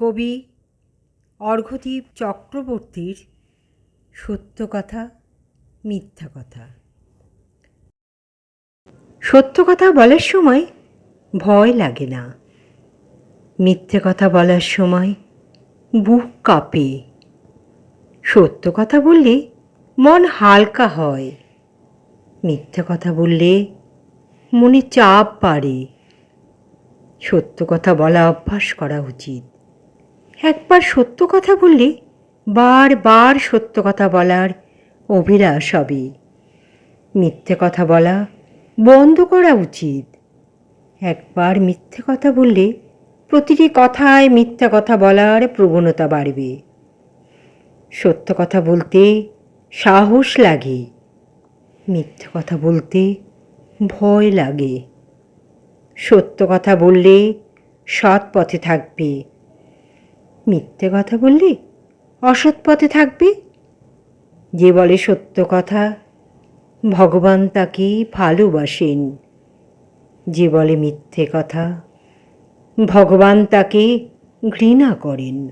কবি অর্ঘ্যদীপ চক্রবর্তীর সত্য কথা মিথ্যা কথা সত্য কথা বলার সময় ভয় লাগে না। মিথ্যে কথা বলার সময় বুক কাঁপে। সত্য কথা বললে মন হালকা হয়। মিথ্যে কথা বললে মনে চাপ বাড়ে। সত্য কথা বলা অভ্যাস করা উচিত। একবার সত্য কথা বললে বারবার সত্য কথা বলার অভিলাষ হবে মিথ্যে কথা বলা বন্ধ করা উচিত। একবার মিথ্যে কথা বললে প্রতিটি কথায় মিথ্যা কথা বলার প্রবণতা বাড়বে। সত্য কথা বলতে সাহস লাগে। মিথ্যে কথা বলতে ভয় লাগে। সত্য কথা বললে সৎ পথে থাকবে। মিথ্যে কথা বললি? অসৎ পথে থাকবি? যে বলে সত্য কথা, ভগবান তাকে ভালোবাসেন। যে বলে মিথ্যে কথা, ভগবান তাকে ঘৃণা করেন।